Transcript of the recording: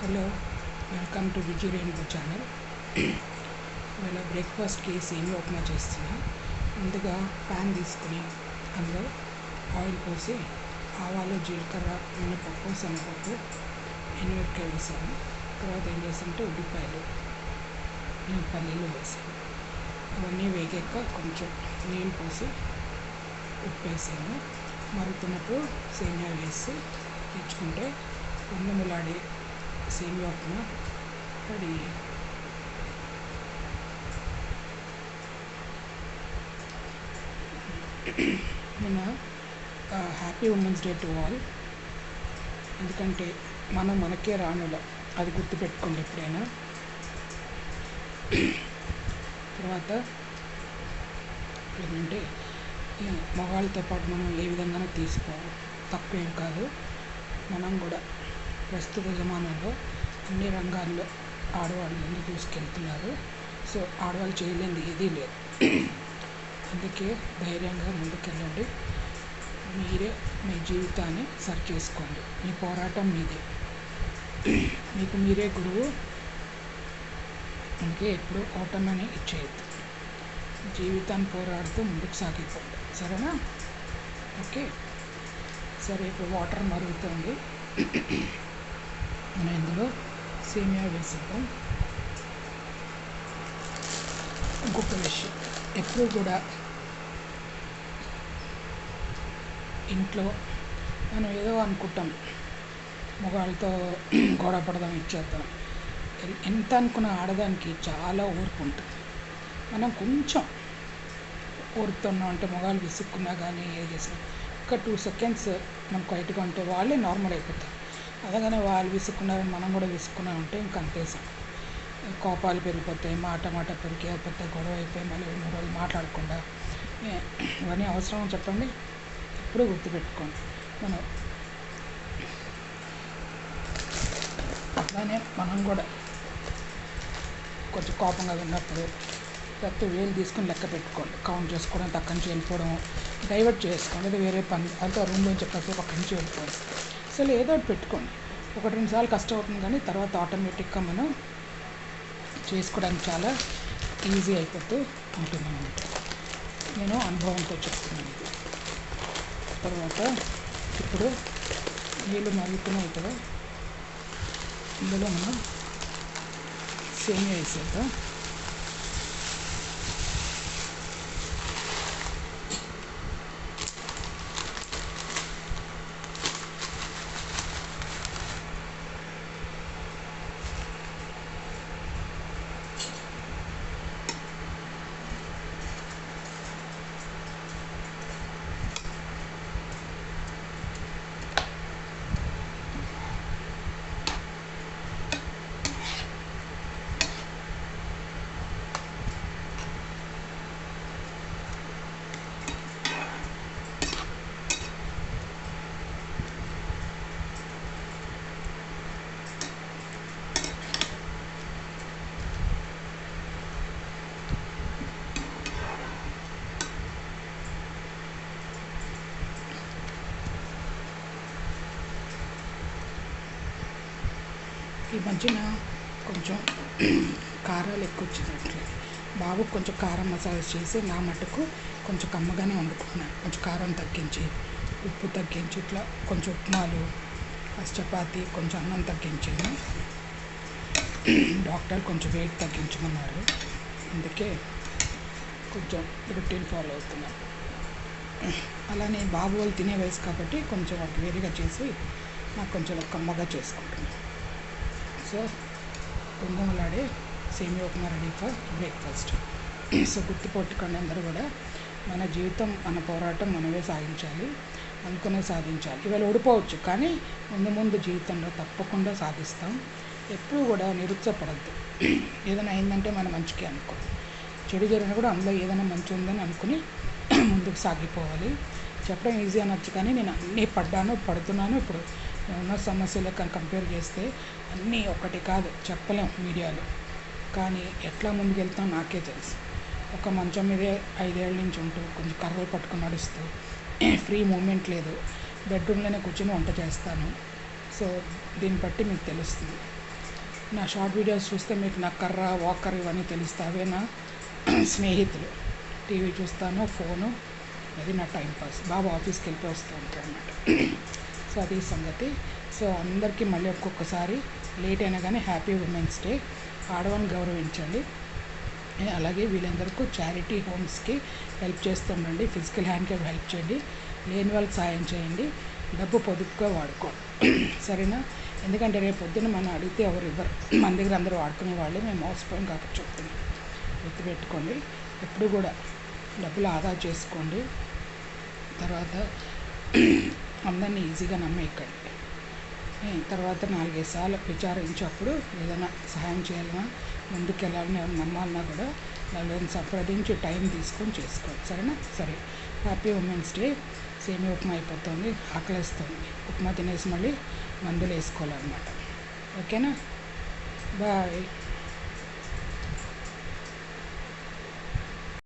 Hello welcome to Vijay Renugu channel. ఇవాళ బ్రేక్ఫాస్ట్కి సేమియా ఉప్మా చేస్తున్నా. ముందుగా ప్యాన్ తీసుకుని అందులో ఆయిల్ పోసి ఆవాలు జీలకర్ర మినపప్పు శనగపప్పు ఎనిమిరకాయ వేసాను. తర్వాత ఏం చేసానంటే ఉల్లిపాయలు నేను పల్లీలు వేసాను. అవన్నీ వేగాక కొంచెం నీళ్ళు పోసి ఉప్పు వేసాను. మరుగుతున్నప్పుడు సేమియా వేసి తెచ్చుకుంటే ఉన్నములాడి సేమియా ఉప్మా రెడీ మన happy women's day to all ఎందుకంటే మనం మనకే రానుల అది గుర్తుపెట్టుకోండి ఎప్పుడైనా. తర్వాత ఏంటంటే మగాళ్ళతో పాటు మనం ఏ విధంగానూ తీసుకోవాలి తక్కువేం కాదు. మనం కూడా ప్రస్తుత జమానాలో అన్ని రంగాల్లో ఆడవాళ్ళు ముందు దూసుకెళ్తున్నారు సో ఆడవాళ్ళు చేయలేనిది ఏదీ లేదు. అందుకే ధైర్యంగా ముందుకెళ్ళండి. మీరే మీ జీవితాన్ని సరి చేసుకోండి. మీ పోరాటం మీదే. మీకు మీరే గురువు. అందుకే ఎప్పుడు ఓటమని ఇచ్చేయద్దు. జీవితాన్ని పోరాడుతూ ముందుకు సాగిపోండి. సరేనా? ఓకే. సరే ఇప్పుడు వాటర్ మరుగుతుంది. మనం ఇందులో సేమియా వేసిద్దాం. ఇంకొక విషయం ఎప్పుడు కూడా ఇంట్లో మనం ఏదో అనుకుంటాం మగవాళ్ళతో గొడవ పడదాం ఇచ్చేద్దాం ఎంత అనుకున్న ఆడదానికి చాలా ఓర్పు ఉంటుంది. మనం కొంచెం ఓర్పుతున్నాం అంటే మగాళ్ళు విసుక్కున్నా కానీ ఏది చేసినా ఒక టూ సెకండ్స్ మనం క్వైట్గా ఉంటే వాళ్ళే నార్మల్ అయిపోతారు. అలాగనే వాళ్ళు విసుక్కున్నారని మనం కూడా విసుక్కున్నా ఉంటే ఇంక అంతేసాం కోపాలు పెరిగిపోతాయి మాట మాట పెరిగి పెద్ద గొడవ అయిపోయి మళ్ళీ మూడు రోజులు మాట్లాడకుండా. ఇవన్నీ అవసరం చెప్పండి. ఎప్పుడూ గుర్తుపెట్టుకోండి. మనం అట్లానే మనం కూడా కొంచెం కోపంగా ఉన్నప్పుడు లేకపోతే వేలు తీసుకుని లెక్క పెట్టుకోండి. కౌంట్ చేసుకోవడం అక్కడి నుంచి వెళ్ళిపోవడం డైవర్ట్ చేసుకోండి. వేరే పని అంతా రూమ్లో చెప్పేసి అక్కడి నుంచి వెళ్ళిపోవడం అసలు ఏదో ఒకటి పెట్టుకోండి. ఒకటి రెండు సార్లు కష్టం అవుతుంది కానీ తర్వాత ఆటోమేటిక్గా మనం చేసుకోవడానికి చాలా ఈజీ అయిపోతూ ఉంటుందన్నమాట. నేను అనుభవంతో చెప్తున్నాను. ఇది తర్వాత ఇప్పుడు నీళ్ళు మరుగుతున్నాయి కదా ఇందులో మనం సేమియా వేసేద్దాం. ఈ మధ్యన కొంచెం కారాలు ఎక్కువ వచ్చినట్లు బాబు కొంచెం కారం మసాలా చేసి నా మటుకు కొంచెం కమ్మగానే వండుకున్నాను కొంచెం కారం తగ్గించి ఉప్పు తగ్గించి ఇట్లా కొంచెం ఉప్మాలు చపాతి కొంచెం అన్నం తగ్గించాను డాక్టర్ కొంచెం వెయిట్ తగ్గించమన్నారు. అందుకే కొంచెం రొటీన్ ఫాలో అవుతున్నాను అలానే బాబు వాళ్ళు తినే వయసు కాబట్టి కొంచెం వేరుగా చేసి నాకు కొంచెం కమ్మగా చేసుకుంటున్నాను సో గుంగుమలాడే సేమియా upma ready for breakfast so గుర్తుపెట్టుకోండి అందరూ కూడా. మన జీవితం మన పోరాటం మనమే సాధించాలి అనుకునే సాధించాలి. ఇవాళ ఓడిపోవచ్చు కానీ ముందు ముందు జీవితంలో తప్పకుండా సాధిస్తాం. ఎప్పుడూ కూడా నిరుత్సాహపడద్దు. ఏదైనా అయిందంటే మన మంచికి అనుకో. చెడు జరిగినా కూడా అందులో ఏదైనా మంచి ఉందని అనుకుని ముందుకు సాగిపోవాలి. చెప్పడం ఈజీ అనొచ్చు కానీ నేను అన్నీ పడ్డాను పడుతున్నాను. ఇప్పుడు ఉన్న సమస్యలు కంపేర్ చేస్తే అన్నీ ఒకటి కాదు చెప్పలేం మీడియాలో. కానీ ఎట్లా ముందుకెళ్తాం నాకే తెలుసు. ఒక మంచం మీదే ఐదేళ్ళ నుంచి ఉంటూ కొంచెం కర్రలు పట్టుకుని నడుస్తూ ఫ్రీ మూమెంట్ లేదు. బెడ్రూమ్లోనే కూర్చొని వంట చేస్తాను. సో దీన్ని బట్టి మీకు తెలుస్తుంది. నా షార్ట్ వీడియోస్ చూస్తే మీకు నా కర్ర వాకర్ ఇవన్నీ తెలుస్తాయి. అవే నా స్నేహితులు. టీవీ చూస్తాను ఫోను అది నా టైం పాస్. బాబు ఆఫీస్కి వెళ్ళిపోయి వస్తూ ఉంటాడు సో అది సంగతి. సో అందరికీ మళ్ళీ ఒక్కొక్కసారి లేట్ అయినా కానీ హ్యాపీ ఉమెన్స్ డే. ఆడవాన్ని గౌరవించండి. అలాగే వీళ్ళందరికీ చారిటీ హోమ్స్కి హెల్ప్ చేస్తామండి ఫిజికల్ హ్యాండ్కి హెల్ప్ చేయండి. లేని వాళ్ళకి సాయం చేయండి. డబ్బు పొదుపుగా వాడుకోండి. సరేనా? ఎందుకంటే రేపు పొద్దున మనం అడిగితే ఎవరు ఇవ్వరు. మన దగ్గర అందరూ వాడుకునే వాళ్ళు. మేము మోసపోయాం కాబట్టి చెప్తున్నాం. గుర్తుపెట్టుకోండి. ఎప్పుడు కూడా డబ్బులు ఆదా చేసుకోండి. తర్వాత అందరినీ ఈజీగా నమ్మేయకండి తర్వాత నాలుగైదు సార్లు విచారించినప్పుడు ఏదైనా సహాయం చేయాలన్నా ముందుకు వెళ్ళాలని నమ్మాలన్నా కూడా వాళ్ళని సంప్రదించి టైం తీసుకొని చేసుకోండి సరేనా? సరే. Happy women's day. సేమియా ఉప్మా అయిపోతుంది ఆకలిస్తుంది. ఉప్మా తినేసి మళ్ళీ మందులు వేసుకోవాలన్నమాట. ఓకేనా? బాయ్.